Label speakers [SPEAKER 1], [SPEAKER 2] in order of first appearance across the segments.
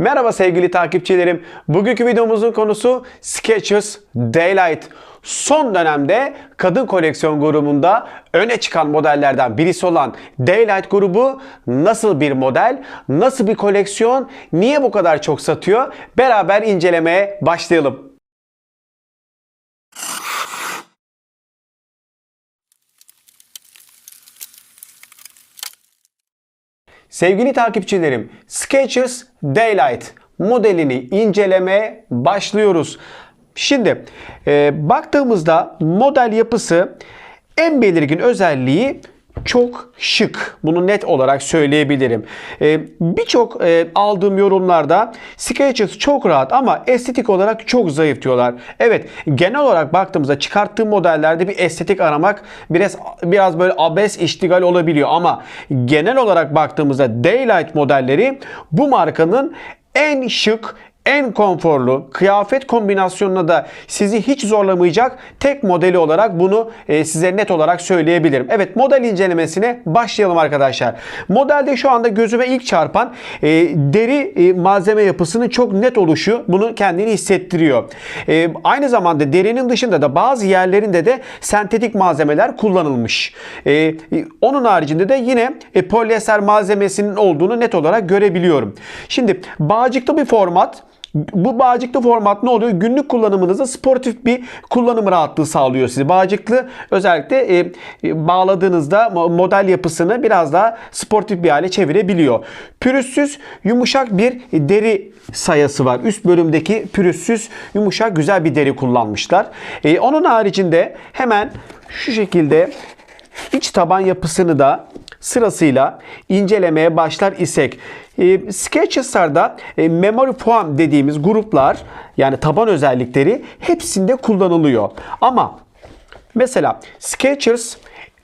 [SPEAKER 1] Merhaba sevgili takipçilerim. Bugünkü videomuzun konusu Skechers Daylight. Son dönemde kadın koleksiyon grubunda öne çıkan modellerden birisi olan Daylight grubu nasıl bir model, nasıl bir koleksiyon, niye bu kadar çok satıyor? Beraber incelemeye başlayalım. Sevgili takipçilerim, Skechers Daylight modelini incelemeye başlıyoruz. Şimdi e, baktığımızda model yapısı en belirgin özelliği çok şık. Bunu net olarak söyleyebilirim. Ee, Birçok e, aldığım yorumlarda Skechers çok rahat ama estetik olarak çok zayıf diyorlar. Evet genel olarak baktığımızda çıkarttığım modellerde bir estetik aramak biraz biraz böyle abes iştigal olabiliyor ama genel olarak baktığımızda Daylight modelleri bu markanın en şık, en konforlu kıyafet kombinasyonuna da sizi hiç zorlamayacak tek modeli olarak bunu e, size net olarak söyleyebilirim. Evet model incelemesine başlayalım arkadaşlar. Modelde şu anda gözüme ilk çarpan e, deri e, malzeme yapısının çok net oluşu bunu kendini hissettiriyor. E, aynı zamanda derinin dışında da bazı yerlerinde de sentetik malzemeler kullanılmış. E, onun haricinde de yine e, polyester malzemesinin olduğunu net olarak görebiliyorum. Şimdi bağcıklı bir format. Bu bağcıklı format ne oluyor? Günlük kullanımınızda sportif bir kullanım rahatlığı sağlıyor size. Bağcıklı özellikle e, e, bağladığınızda mo- model yapısını biraz daha sportif bir hale çevirebiliyor. Pürüzsüz, yumuşak bir deri sayası var. Üst bölümdeki pürüzsüz, yumuşak, güzel bir deri kullanmışlar. E, onun haricinde hemen şu şekilde iç taban yapısını da sırasıyla incelemeye başlar isek e, Skechers'larda e, memory foam dediğimiz gruplar yani taban özellikleri hepsinde kullanılıyor. Ama mesela Skechers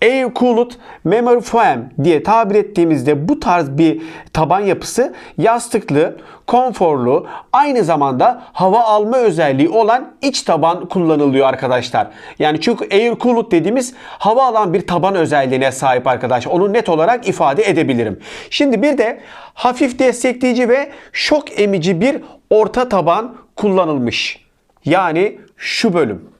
[SPEAKER 1] Air Cooled Memory Foam diye tabir ettiğimizde bu tarz bir taban yapısı yastıklı, konforlu, aynı zamanda hava alma özelliği olan iç taban kullanılıyor arkadaşlar. Yani çünkü Air Cooled dediğimiz hava alan bir taban özelliğine sahip arkadaşlar. Onu net olarak ifade edebilirim. Şimdi bir de hafif destekleyici ve şok emici bir orta taban kullanılmış. Yani şu bölüm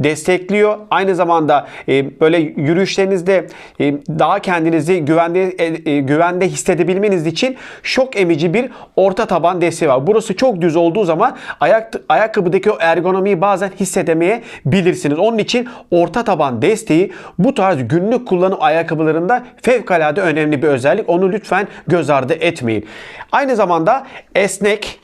[SPEAKER 1] destekliyor. Aynı zamanda e, böyle yürüyüşlerinizde e, daha kendinizi güvende e, e, güvende hissedebilmeniz için şok emici bir orta taban desteği var. Burası çok düz olduğu zaman ayak ayakkabıdaki o ergonomiyi bazen hissedemeyebilirsiniz. Onun için orta taban desteği bu tarz günlük kullanım ayakkabılarında fevkalade önemli bir özellik. Onu lütfen göz ardı etmeyin. Aynı zamanda esnek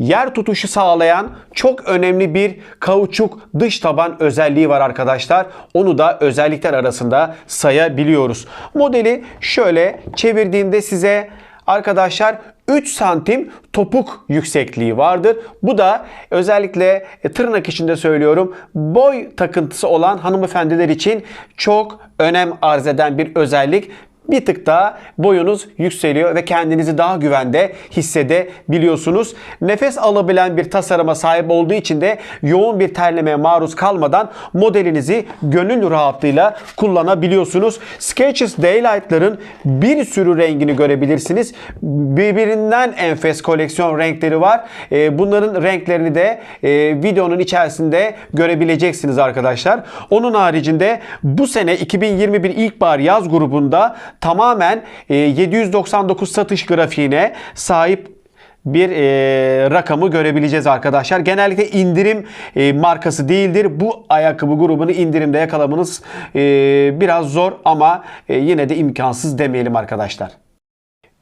[SPEAKER 1] yer tutuşu sağlayan çok önemli bir kauçuk dış taban özelliği var arkadaşlar. Onu da özellikler arasında sayabiliyoruz. Modeli şöyle çevirdiğimde size arkadaşlar 3 santim topuk yüksekliği vardır. Bu da özellikle e, tırnak içinde söylüyorum boy takıntısı olan hanımefendiler için çok önem arz eden bir özellik bir tık daha boyunuz yükseliyor ve kendinizi daha güvende hissedebiliyorsunuz. Nefes alabilen bir tasarıma sahip olduğu için de yoğun bir terlemeye maruz kalmadan modelinizi gönül rahatlığıyla kullanabiliyorsunuz. Skechers Daylight'ların bir sürü rengini görebilirsiniz. Birbirinden enfes koleksiyon renkleri var. Ee, Bunların renklerini de e, videonun içerisinde görebileceksiniz arkadaşlar. Onun haricinde bu sene 2021 ilkbahar yaz grubunda tamamen e, 799 satış grafiğine sahip bir e, rakamı görebileceğiz arkadaşlar. Genellikle indirim e, markası değildir. Bu ayakkabı grubunu indirimde yakalamanız e, biraz zor ama e, yine de imkansız demeyelim arkadaşlar.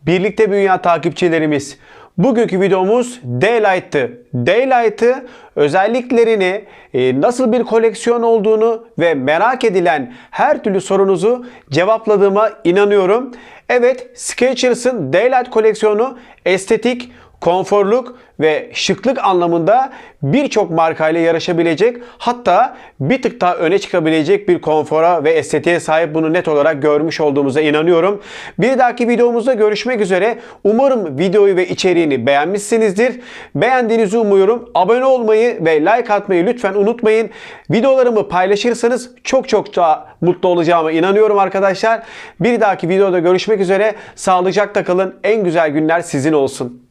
[SPEAKER 1] Birlikte Büyüyen takipçilerimiz Bugünkü videomuz Daylight'tı. Daylight'ı özelliklerini, e, nasıl bir koleksiyon olduğunu ve merak edilen her türlü sorunuzu cevapladığıma inanıyorum. Evet, Skechers'ın Daylight koleksiyonu estetik, konforluk ve şıklık anlamında birçok markayla yarışabilecek hatta bir tık daha öne çıkabilecek bir konfora ve estetiğe sahip bunu net olarak görmüş olduğumuza inanıyorum. Bir dahaki videomuzda görüşmek üzere. Umarım videoyu ve içeriğini beğenmişsinizdir. Beğendiğinizi umuyorum. Abone olmayı ve like atmayı lütfen unutmayın. Videolarımı paylaşırsanız çok çok daha mutlu olacağıma inanıyorum arkadaşlar. Bir dahaki videoda görüşmek üzere. Sağlıcakla kalın. En güzel günler sizin olsun.